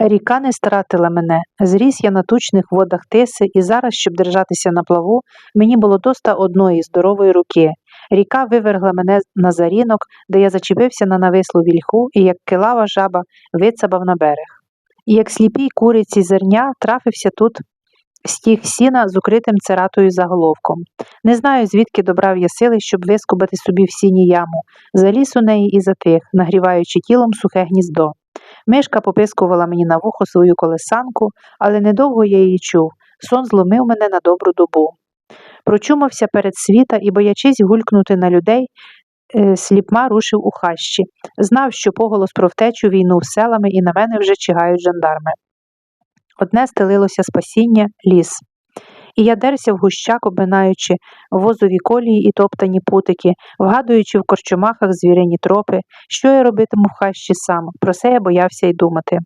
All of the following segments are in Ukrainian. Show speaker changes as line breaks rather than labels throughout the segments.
Ріка не стратила мене. Зріс я на тучних водах тиси, і зараз, щоб держатися на плаву, мені було доста одної здорової руки. Ріка вивергла мене на зарінок, де я зачепився на навислу вільху і, як килава жаба, вицабав на берег. І як сліпій куриці зерня трафився тут стіг сіна з укритим цератою заголовком. Не знаю, звідки добрав я сили, щоб вискубати собі в сіні яму, заліз у неї і затих, нагріваючи тілом сухе гніздо. Мишка попискувала мені на вухо свою колесанку, але недовго я її чув. Сон зломив мене на добру добу. Прочумався перед світа і, боячись гулькнути на людей, е, сліпма рушив у хащі. Знав, що поголос про втечу війну селами і на мене вже чигають жандарми. Одне стелилося спасіння ліс. І я дерся в гущак, обминаючи возові колії і топтані путики, вгадуючи в корчомахах звірині тропи, що я робитиму в хащі сам, про це я боявся й думати.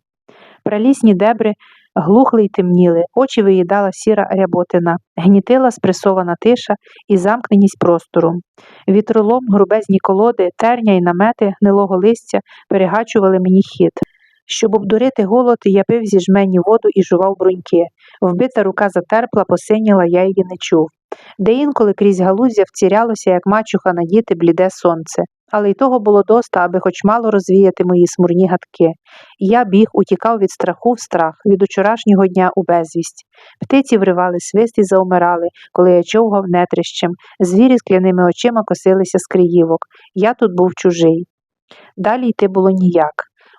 Пралісні дебри глухли й темніли, очі виїдала сіра ряботина, гнітила спресована тиша і замкненість простору. Вітролом, грубезні колоди, терня й намети гнилого листя перегачували мені хід. Щоб обдурити голод, я пив зі жмені воду і жував бруньки. Вбита рука затерпла, посиніла, я її не чув. Де інколи крізь галуздя вцірялося, як мачуха на діти, бліде сонце. Але й того було доста, аби хоч мало розвіяти мої смурні гадки. Я біг, утікав від страху в страх, від учорашнього дня у безвість. Птиці вривали свист і заумирали, коли я човгав нетрищем. Звірі скляними очима косилися з криївок. Я тут був чужий. Далі йти було ніяк.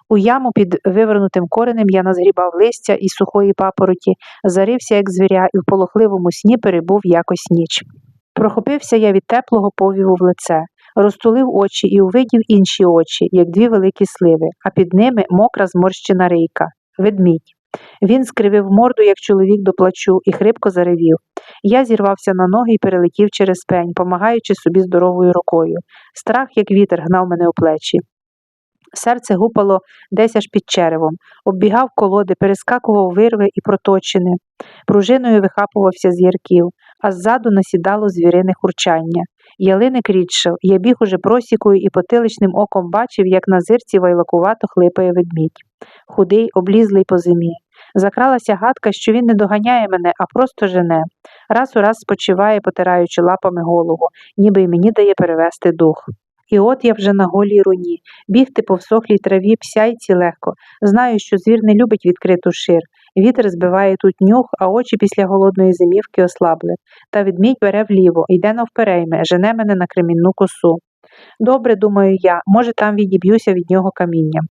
У яму під вивернутим коренем я назгрібав листя і сухої папороті, зарився, як звіря, і в полохливому сні перебув якось ніч. Прохопився я від теплого повіву в лице, розтулив очі і увидів інші очі, як дві великі сливи, а під ними мокра зморщена рейка, ведмідь. Він скривив морду, як чоловік до плачу, і хрипко заревів. Я зірвався на ноги і перелетів через пень, помагаючи собі здоровою рукою. Страх, як вітер, гнав мене у плечі. Серце гупало десь аж під черевом, оббігав колоди, перескакував вирви і проточини, пружиною вихапувався з ярків, а ззаду насідало звірине хурчання. Ялиник рідшав, я біг уже просікою і потиличним оком бачив, як на зирці вайлакувато хлипає ведмідь. Худий, облізлий по зимі. Закралася гадка, що він не доганяє мене, а просто жене. Раз у раз спочиває, потираючи лапами голову, ніби й мені дає перевести дух. І от я вже на голій руні, бігти по всохлій траві псяйці легко. Знаю, що звір не любить відкриту шир. Вітер збиває тут нюх, а очі після голодної зимівки ослабли. Та відмідь бере вліво, йде навперейме, жене мене на кремінну косу. Добре, думаю я, може, там відіб'юся від нього камінням.